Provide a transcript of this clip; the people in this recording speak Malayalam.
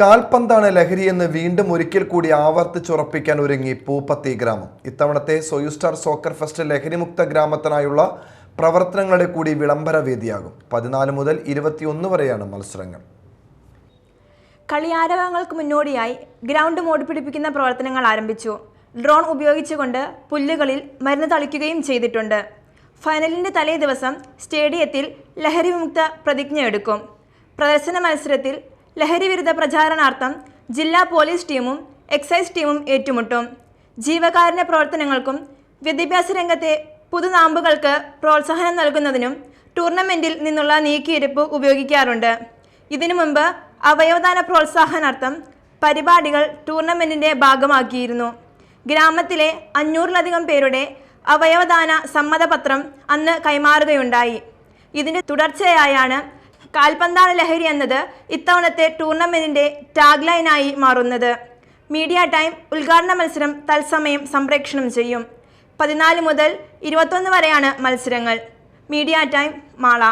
കാൽപന്താണ് ലഹരിയെന്ന് വീണ്ടും ഒരിക്കൽ കൂടി ആവർത്തിച്ചുറപ്പിക്കാൻ ഒരുങ്ങി പൂപ്പത്തി ഗ്രാമം. ഇത്തവണത്തെ സൊയുസ്റ്റാർ സോക്കർ ഫെസ്റ്റ് ലഹരിമുക്ത ഗ്രാമത്തിനായുള്ള പ്രവർത്തനങ്ങളുടെ കൂടി വിളംബര വേദിയാകും. പതിനാല് മുതൽ ഇരുപത്തിയൊന്ന് വരെയാണ് മത്സരങ്ങൾ. കളിയാരവങ്ങൾക്ക് മുന്നോടിയായി ഗ്രൗണ്ട് മോടിപ്പിടിപ്പിക്കുന്ന പ്രവർത്തനങ്ങൾ ആരംഭിച്ചു. ഡ്രോൺ ഉപയോഗിച്ചുകൊണ്ട് പുല്ലുകളിൽ മരുന്ന് തളിക്കുകയും ചെയ്തിട്ടുണ്ട്. ഫൈനലിന്റെ തലേ ദിവസം സ്റ്റേഡിയത്തിൽ ലഹരി വിമുക്ത പ്രതിജ്ഞ എടുക്കും പ്രദർശന മത്സരത്തിൽ ലഹരി വിരുദ്ധ പ്രചാരണാർത്ഥം ജില്ലാ പോലീസ് ടീമും എക്സൈസ് ടീമും ഏറ്റുമുട്ടും. ജീവകാരുണ്യ പ്രവർത്തനങ്ങൾക്കും വിദ്യാഭ്യാസ രംഗത്തെ പുതുനാമ്പുകൾക്ക് പ്രോത്സാഹനം നൽകുന്നതിനും ടൂർണമെന്റിൽ നിന്നുള്ള നീക്കിയിരിപ്പ് ഉപയോഗിക്കാറുണ്ട്. ഇതിനു മുമ്പ് അവയവദാന പ്രോത്സാഹനാർത്ഥം പരിപാടികൾ ടൂർണമെന്റിന്റെ ഭാഗമാക്കിയിരുന്നു. ഗ്രാമത്തിലെ അഞ്ഞൂറിലധികം പേരുടെ അവയവദാന സമ്മതപത്രം അന്ന് കൈമാറുകയുണ്ടായി. ഇതിന്റെ തുടർച്ചയായാണ് കാൽപന്താണ് ലഹരി എന്നത് ഇത്തവണത്തെ ടൂർണമെന്റിന്റെ ടാഗ്ലൈനായി മാറുന്നത്. മീഡിയ ടൈം ഉദ്ഘാടന മത്സരം തത്സമയം സംപ്രേക്ഷണം ചെയ്യും. പതിനാല് മുതൽ ഇരുപത്തൊന്ന് വരെയാണ് മത്സരങ്ങൾ. Media time Mala.